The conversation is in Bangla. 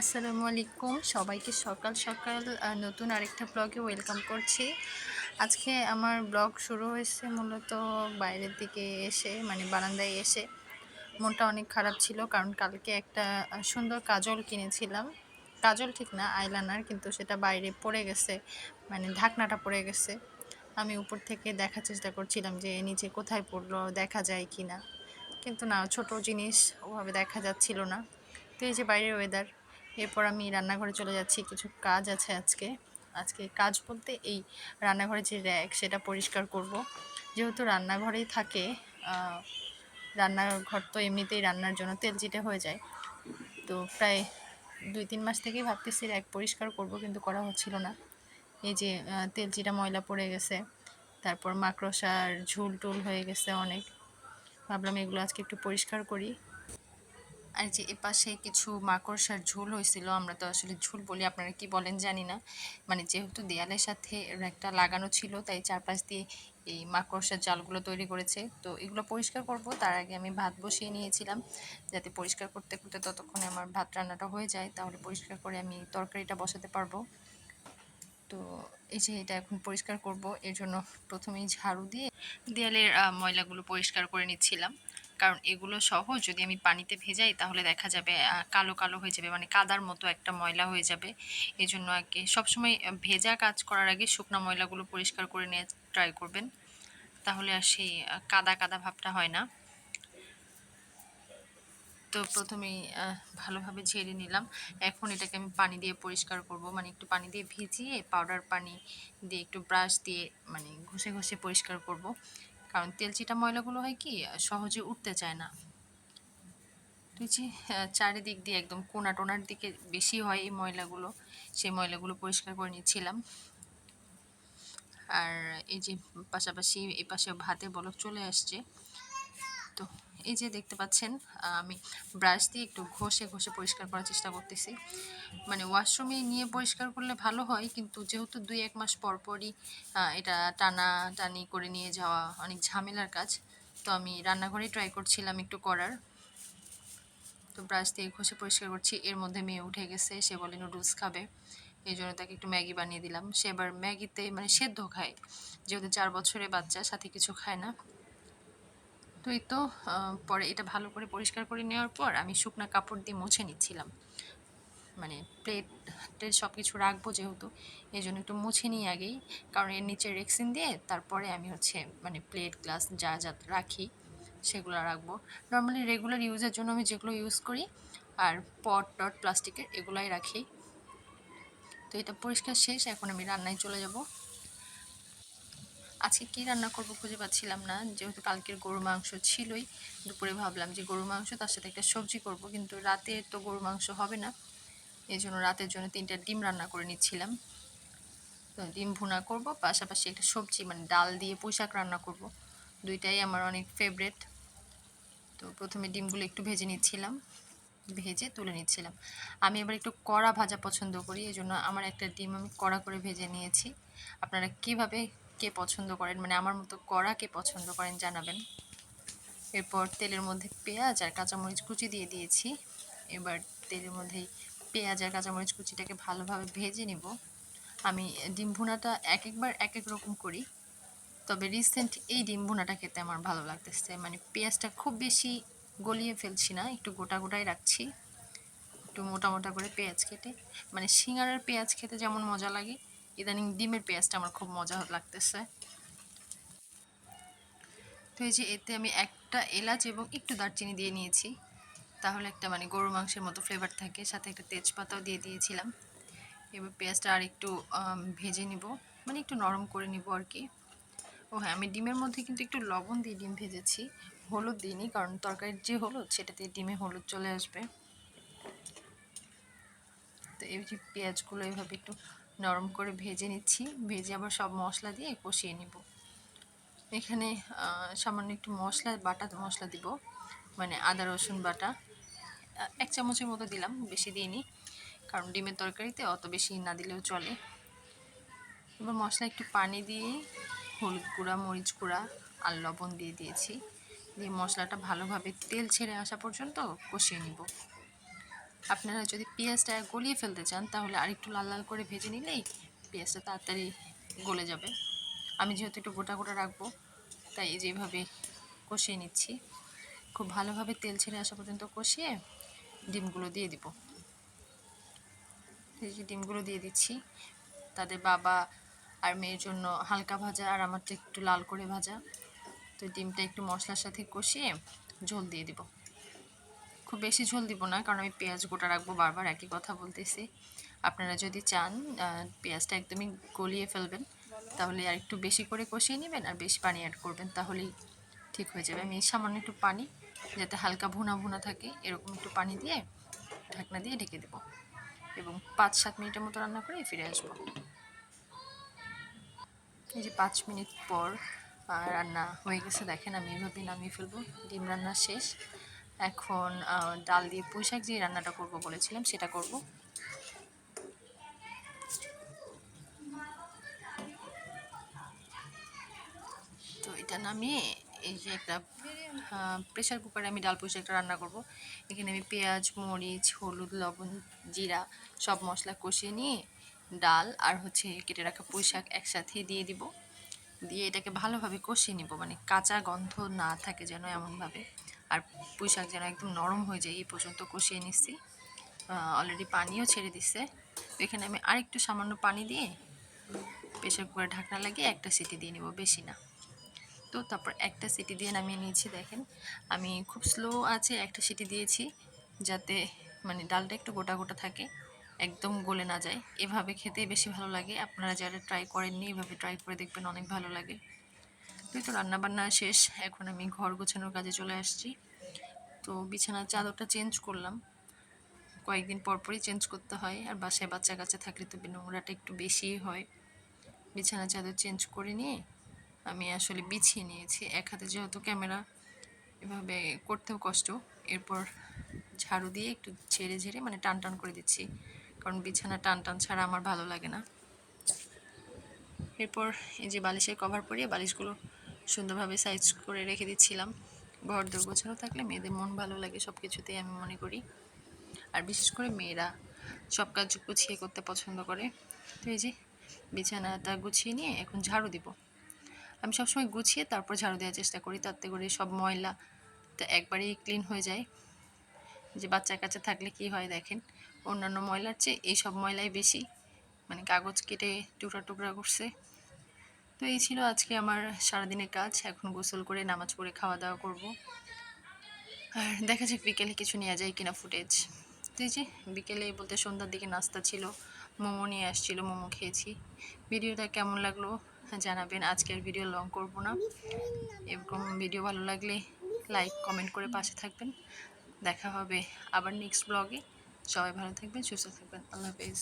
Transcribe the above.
আসসালামু আলাইকুম। সবাইকে সকাল সকাল নতুন আরেকটা ব্লগে ওয়েলকাম করছি। আজকে আমার ব্লগ শুরু হয়েছে মূলত বাইরের দিকে এসে মানে বারান্দায় এসে। মনটা অনেক খারাপ ছিল কারণ কালকে একটা সুন্দর কাজল কিনেছিলাম। কাজল ঠিক না আইলানার কিন্তু সেটা বাইরে পড়ে গেছে মানে ঢাকনাটা পড়ে গেছে। আমি উপর থেকে দেখার চেষ্টা করছিলাম যে নিচে কোথায় পড়ল, দেখা যায় কি না কিন্তু না, ছোট জিনিস ওভাবে দেখা যাচ্ছিল না। তো এই যে বাইরের ওয়েদার এরপর আমি রান্নাঘরে চলে যাচ্ছি কিছু কাজ আছে আজকে। আজকে কাজ বলতে এই রান্নাঘরে যে র্যাক সেটা পরিষ্কার করব। যেহেতু রান্নাঘরেই থাকে রান্নাঘর তো এমনিতেই রান্নার জন্য তেল তেলচিটে হয়ে যায়। তো প্রায় দুই তিন মাস থেকেই ভাবতেছি র্যাক পরিষ্কার করব কিন্তু করা হচ্ছিল না। এই যে আহ, তেলচিটা ময়লা পড়ে গেছে তারপর মাকড়সার ঝুল টুল হয়ে গেছে অনেক। ভাবলাম এগুলো আজকে একটু পরিষ্কার করি। আর যে এপাশে কিছু মাকড়সার ঝোল হয়েছিল, আমরা তো আসলে ঝোল বলি, আপনারা কি বলেন জানি না। মানে যেহেতু দেয়ালের সাথে একটা লাগানো ছিল, তাই চারপাশ দিয়ে এই মাকড়সার জালগুলো তৈরি করেছে। তো এগুলো পরিষ্কার করব, তার আগে আমি ভাত বসিয়ে নিয়েছিলাম, যাতে পরিষ্কার করতে করতে ততক্ষণে আমার ভাত রান্নাটা হয়ে যায়, তাহলে পরিষ্কার করে আমি তরকারিটা বসাতে পারব। তো এই যে এটা এখন পরিষ্কার করব, এর জন্য প্রথমেই ঝাড়ু দিয়ে দেয়ালের ময়লাগুলো পরিষ্কার করে নিচ্ছিলাম। কারণ এগুলো সহ যদি আমি পানিতে ভেজাই তাহলে দেখা যাবে কালো কালো হয়ে যাবে মানে কাদার মতো একটা ময়লা হয়ে যাবে। এই জন্য আগে সবসময় ভেজা কাজ করার আগে শুকনো ময়লাগুলো পরিষ্কার করে নিয়ে ট্রাই করবেন। তাহলে আর সেই কাদা কাদা ভাবটা হয় না। তো প্রথমেই ভালোভাবে ঝেড়ে নিলাম। এখন এটাকে আমি পানি দিয়ে পরিষ্কার করব। মানে একটু পানি দিয়ে ভিজিয়ে পাউডার পানি দিয়ে একটু ব্রাশ দিয়ে মানে ঘষে ঘষে পরিষ্কার করব। কারণ তেলচিটা ময়লাগুলো হয় কি সহজে উঠতে চায় না। তুই যে চারিদিক দিয়ে একদম কোনা টোনার দিকে বেশি হয় এই ময়লাগুলো, সেই ময়লাগুলো পরিষ্কার করে নিয়েছিলাম আর এই যে পাশাপাশি এই পাশে ভাতে বলক চলে আসছে। তো এই যে দেখতে পাচ্ছেন আমি ব্রাশ দিয়ে একটু ঘষে ঘষে পরিষ্কার করার চেষ্টা করতেছি। মানে ওয়াশরুমে নিয়ে পরিষ্কার করলে ভালো হয়, কিন্তু যেহেতু দুই এক মাস পর পরই এটা টানা টানি করে নিয়ে যাওয়া অনেক ঝামেলার কাজ, তো আমি রান্নাঘরেই ট্রাই করছিলাম একটু করার। তো ব্রাশ দিয়ে ঘষে পরিষ্কার করছি, এর মধ্যে মেয়ে উঠে গেছে, সে বলে নুডলস খাবে। এই জন্য তাকে একটু ম্যাগি বানিয়ে দিলাম। সে এবার ম্যাগিতে মানে সেদ্ধ খায়, যেহেতু চার বছরের বাচ্চা, সাথে কিছু খায় না। তো এই তো পরে এটা ভালো করে পরিষ্কার করে নেওয়ার পর আমি শুকনা কাপড় দিয়ে মুছে নিচ্ছিলাম। মানে প্লেট টেট সব কিছু রাখব যেহেতু এই জন্য একটু মুছে নিই আগেই। কারণ এর নিচে রেক্সিন দিয়ে তারপরে আমি হচ্ছে মানে প্লেট গ্লাস যা যা রাখি, সেগুলো রাখব। নর্মালি রেগুলার ইউজের জন্য আমি যেগুলো ইউজ করি, আর পট টট প্লাস্টিকের এগুলাই রাখি। তো এটা পরিষ্কার শেষ, এখন আমি রান্নায় চলে যাব। আজকে কী রান্না করব খুঁজে পাচ্ছিলাম না। যেহেতু কালকের গরু মাংস ছিলই, দুপুরে ভাবলাম যে গরু মাংস, তার সাথে একটা সবজি করব, কিন্তু রাতে তো গরু মাংস হবে না। এই জন্য রাতের জন্য তিনটা ডিম রান্না করে নিচ্ছিলাম। তো ডিম ভুনা করব, পাশাপাশি একটা সবজি মানে ডাল দিয়ে পুঁইশাক রান্না করব। দুইটাই আমার অনেক ফেভারেট তো প্রথমে ডিমগুলো একটু ভেজে নিচ্ছিলাম, ভেজে তুলে নিচ্ছিলাম। আমি এবার একটু কড়া ভাজা পছন্দ করি এই জন্য আমার একটা ডিম আমি কড়া করে ভেজে নিয়েছি। আপনারা কীভাবে কে পছন্দ করেন? মানে আমার মতো কড়া কে পছন্দ করেন জানাবেন। এরপর তেলের মধ্যে পেঁয়াজ আর কাঁচামরিচ কুচি দিয়ে দিয়েছি। এবার তেলের মধ্যেই পেঁয়াজ আর কাঁচামরিচ কুচিটাকে ভালোভাবে ভেজে নিব। আমি ডিম ভুনাটা এক একবার এক এক রকম করি। তবে রিসেন্ট এই ডিম ভুনাটা খেতে আমার ভালো লাগতেছে। মানে পেঁয়াজটা খুব বেশি গলিয়ে ফেলছি না, একটু গোটা গোটাই রাখছি। একটু মোটা মোটা করে পেঁয়াজ কেটে মানে সিঙ্গারার পেঁয়াজ খেতে যেমন মজা লাগে ইদানিং ডিমের পেঁয়াজটা আমার খুব মজা লাগতেছে। তো এই যে এতে আমি একটা এলাচ এবং একটু দারচিনি দিয়ে নিয়েছি। তাহলে একটা মানে গরু মাংসের মতো ফ্লেভার থাকে, সাথে একটা তেজপাতাও দিয়ে দিয়েছিলাম। এবার পেঁয়াজটা আর একটু ভেজে নিব মানে একটু নরম করে নিব আর কি। ও হ্যাঁ আমি ডিমের মধ্যে কিন্তু একটু লবণ দিয়ে ডিম ভেজেছি, হলুদ দিইনি, কারণ তরকারির যে হলুদ সেটাতে ডিমে হলুদ চলে আসবে। তো এই যে পেঁয়াজগুলো এভাবে একটু নরম করে ভেজে নিচ্ছি। ভেজে আবার সব মশলা দিয়ে কষিয়ে নিব। এখানে সামান্য একটু মশলা, বাটা মশলা দিব। মানে আদা, রসুন বাটা। এক চামচের মতো দিলাম, বেশি দিইনি। কারণ ডিমের তরকারিতে অত বেশি না দিলেও চলে। এবার মশলা একটু পানি দিয়ে হলুদ গুঁড়া, মরিচ গুঁড়া আর লবণ দিয়ে দিয়েছি। দিয়ে মশলাটা ভালোভাবে তেল ছেড়ে আসা পর্যন্ত কষিয়ে নিব। আপনারা যদি পেঁয়াজটা গলিয়ে ফেলতে চান, তাহলে আরেকটু লাল লাল করে ভেজে নিলেই পেঁয়াজটা তাড়াতাড়ি গলে যাবে। আমি যেহেতু একটু গোটা গোটা রাখব, তাই যেভাবে কষিয়ে নিচ্ছি, খুব ভালোভাবে তেল ছেড়ে আসা পর্যন্ত কষিয়ে ডিমগুলো দিয়ে দিব। এই যে ডিমগুলো দিয়ে দিচ্ছি, তাদের বাবা আর মেয়ের জন্য হালকা ভাজা আর আমারটা একটু লাল করে ভাজা। তো ডিমটা একটু মশলার সাথে কষিয়ে ঝোল দিয়ে দিব। খুব বেশি ঝোল দিব না, কারণ আমি পেঁয়াজ গোটা রাখব বারবার, একই কথা বলতেছি। আপনারা যদি চান পেঁয়াজটা একদমই গলিয়ে ফেলবেন, তাহলে আর একটু বেশি করে কষিয়ে নেবেন আর বেশি পানি অ্যাড করবেন, তাহলেই ঠিক হয়ে যাবে। আমি সামান্য একটু পানি, যাতে হালকা ভুনা ভুনা থাকে, এরকম একটু পানি দিয়ে ঢাকনা দিয়ে ঢেকে দেবো এবং পাঁচ সাত মিনিটের মতো রান্না করে ফিরে আসব। এই যে পাঁচ মিনিট পর রান্না হয়ে গেছে, দেখেন আমি এভাবে নামিয়ে ফেলব, ডিম রান্না শেষ। এখন ডাল দিয়ে পুঁই শাক যে রান্নাটা করব বলেছিলাম, সেটা করব। তো এটা নামিয়ে এই যে একটা প্রেশার কুকারে আমি ডাল পুঁই শাকটা রান্না করব। এখানে আমি পেঁয়াজ, মরিচ, হলুদ, লবণ, জিরা সব মশলা কষিয়ে নিয়ে ডাল আর হচ্ছে কেটে রাখা পুঁই শাক একসাথে দিয়ে দিব। দিয়ে এটাকে ভালোভাবে কষিয়ে নিব মানে কাঁচা গন্ধ না থাকে যেন এমনভাবে। আর পুঁই শাক যেন একদম নরম হয়ে যায়, এই পর্যন্ত কষিয়ে নিচ্ছি। অলরেডি পানিও ছেড়ে দিচ্ছে। তো এখানে আমি আরেকটু সামান্য পানি দিয়ে প্রেশার কুকারে ঢাকনা লাগিয়ে একটা সিটি দিয়ে নেব, বেশি না। তো তারপর একটা সিটি দিয়ে নামিয়ে নিয়েছি, দেখেন। আমি খুব স্লো আছে একটা সিটি দিয়েছি, যাতে মানে ডালটা একটু গোটা গোটা থাকে, একদম গলে না যায়। এভাবে খেতে বেশি ভালো লাগে। আপনারা যারা ট্রাই করেননি, এভাবে ট্রাই করে দেখবেন, অনেক ভালো লাগে। এই তো রান্নাবান্না শেষ, এখন আমি ঘর গোছানোর কাজে চলে আসছি। তো বিছানার চাদরটা চেঞ্জ করলাম। কয়েকদিন পর পরই চেঞ্জ করতে হয়, আর বাসায় বাচ্চা কাচ্চা থাকলে তো নোংরাটা একটু বেশিই হয়। বিছানার চাদর চেঞ্জ করে নিয়ে আমি আসলে বিছিয়ে নিয়েছি। এক হাতে যেহেতু ক্যামেরা, এভাবে করতেও কষ্ট। এরপর ঝাড়ু দিয়ে একটু ঝেড়ে ঝেড়ে মানে টান টান করে দিচ্ছি, কারণ বিছানা টান টান ছাড়া আমার ভালো লাগে না। এরপর এই যে বালিশের কভার পরিয়ে বালিশগুলো সুন্দরভাবে সাইজ করে রেখে দিচ্ছিলাম। ঘর দোর গোছানো থাকলে মেয়েদের মন ভালো লাগে সব কিছুতেই আমি মনে করি। আর বিশেষ করে মেয়েরা সব কাজ গুছিয়ে করতে পছন্দ করে। তো এই যে বিছানাটা গুছিয়ে নিয়ে এখন ঝাড়ু দিব। আমি সবসময় গুছিয়ে তারপর ঝাড়ু দেওয়ার চেষ্টা করি, তাতে করে সব ময়লা তা একবারেই ক্লিন হয়ে যায়। যে বাচ্চা কাছে থাকলে কি হয় দেখেন, অন্যান্য ময়লার চেয়ে এই সব ময়লাই বেশি। মানে কাগজ কেটে টুকরা টুকরা করছে। তো এই ছিল আজকে আমার সারাদিনের কাজ। এখন গোসল করে নামাজ পড়ে খাওয়া দাওয়া করব। আর দেখা যাক বিকেলে কিছু নেওয়া যায় কিনা ফুটেজ। তো এই যে, বিকেলে বলতে সন্ধ্যার দিকে নাস্তা ছিল, মোমো নিয়ে আসছিল, মোমো খেয়েছি। ভিডিওটা কেমন লাগল জানাবেন। আজকের ভিডিও লং করব না। এরকম ভিডিও ভালো লাগলে লাইক, কমেন্ট করে পাশে থাকবেন। দেখা হবে আবার নেক্সট ব্লগে। সবাই ভালো থাকবেন, সুস্থ থাকবেন। আল্লাহ হাফেজ।